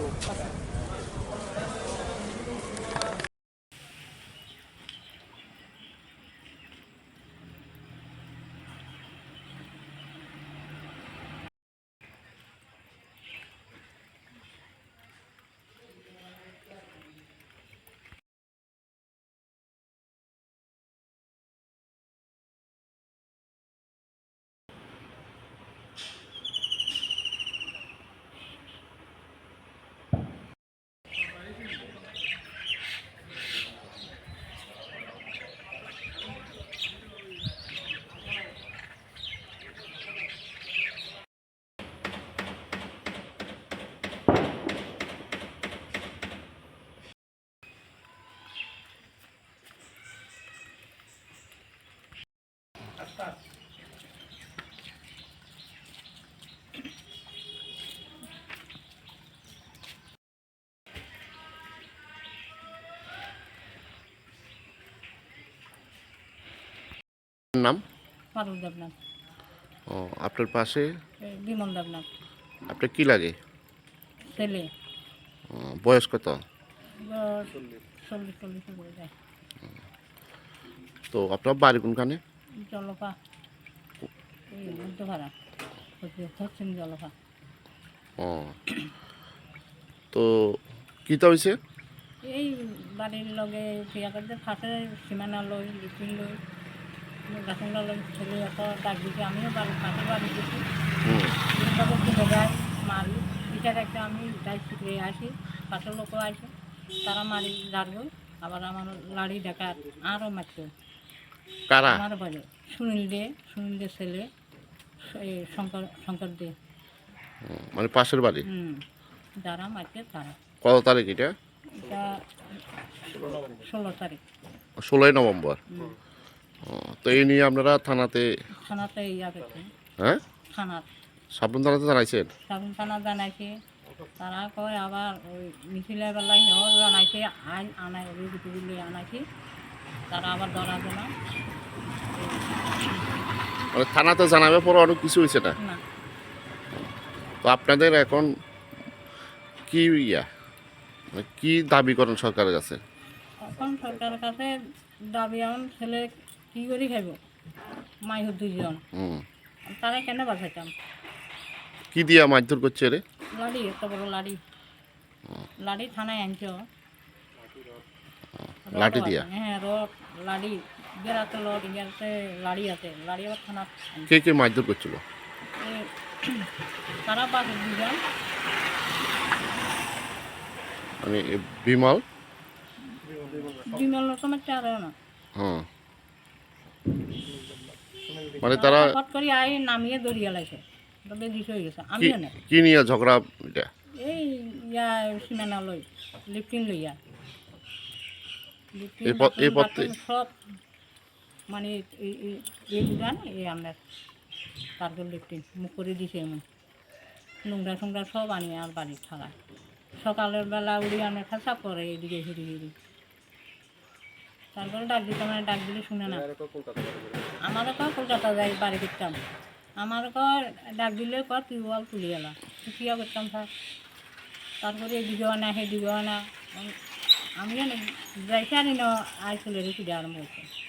가고. নাম? পারুল দেবনাথ। ও আপনার পাশে? বিমল দেবনাথ। আপনার কি লাগে? ছেলে। বয়স কত? তো আপনার বাড়ি কোনখানে? জলপা এই মধ্যভাড়া হচ্ছেন জলপা ও। তো কীটা হয়েছে এই বাড়ির লগে বিয়া করতে ফাটে সীমানা লই লিপিন লই গাছগুলা লই ছেলে এত ডাক দিকে আমিও বাড়ি পাশে বাড়ি দিচ্ছি যায় মারি। এটার একটা আমি যাই শিখে আসি পাশের লোকও আসে। তারা মারি দাঁড়বো আবার আমার লাড়ি ডাকার আরও মারছে কারা? আমার বলে সুনীল দে সুনীল দে ছেলে শঙ্কর শঙ্কর দে। মানে পাশের বাড়ি? হুম যারা মারছে তারা। কত তারিখ এটা? এটা ষোলো তারিখ। ষোলোই নভেম্বর। তো এই নিয়ে আপনারা থানাতে থানাতে ইয়া হ্যাঁ? থানার সাবরুম থানাতে জানাইছেন? সাবুন থানা জানাইছে। তারা কয় আবার ওই মিছিলের বেলায় হেও জানাইছে আইন আনাই আনাইছে। তারা আবার ধরা দেনা মানে থানাতে জানাবে পরে অনেক কিছু হয়েছে না? তো আপনাদের এখন কি ইয়া? মানে কি দাবি করেন সরকারের কাছে? এখন সরকারের কাছে দাবি এমন ছেলে কী করে খাইব? মাই দুইজন। তারা কেন বাঁচাইতাম? কি দিয়া মারধর করছে রে? লাড়ি এত বড় লাড়ি। লাড়ি থানায় আনছ? লাঠি দিয়া? হ্যাঁ রড লাড়ি লড গেরাতে লাড়ি আছে লাড়ি আবার থানা কে কে মারধর করছিল? তারা বাস দুজন। মানে বিমল? বিমল তোমার চার না হ্যাঁ। মানে তারা ফট করে আই নামিয়ে দড়িয়ে লাগছে তবে দিশ হয়ে গেছে কি আমিও না। কি নিয়ে ঝগড়া এটা? এই ইয়া সিনেমা লই লিফটিং লইয়া। এই পথ- এই বাথরুম, পথে? সব মানে এই- উড়ান তারপর লিফটিং মুখ করে দিছে এমন। নোংরা সোংরা সব আনি আর বাড়ির থালায়। সকালের বেলা উড়ি আনে খাসা করে এদিকে হিড়ি হিড়ি তারপরে ডাক দিতে মানে ডাক দিলে শুনে না। আমারও কয় কলকাতা যাই বাড়ি করতাম আমার কয় ডাক দিলে কয় তুই বল তুলি এলা। কিয়া করতাম স্যার? তারপরে এদিকে আনা সেদিকে আনা। আমিও না যাইছে আনি না আইসলে রেখে দেওয়ার আরম্ভ করছে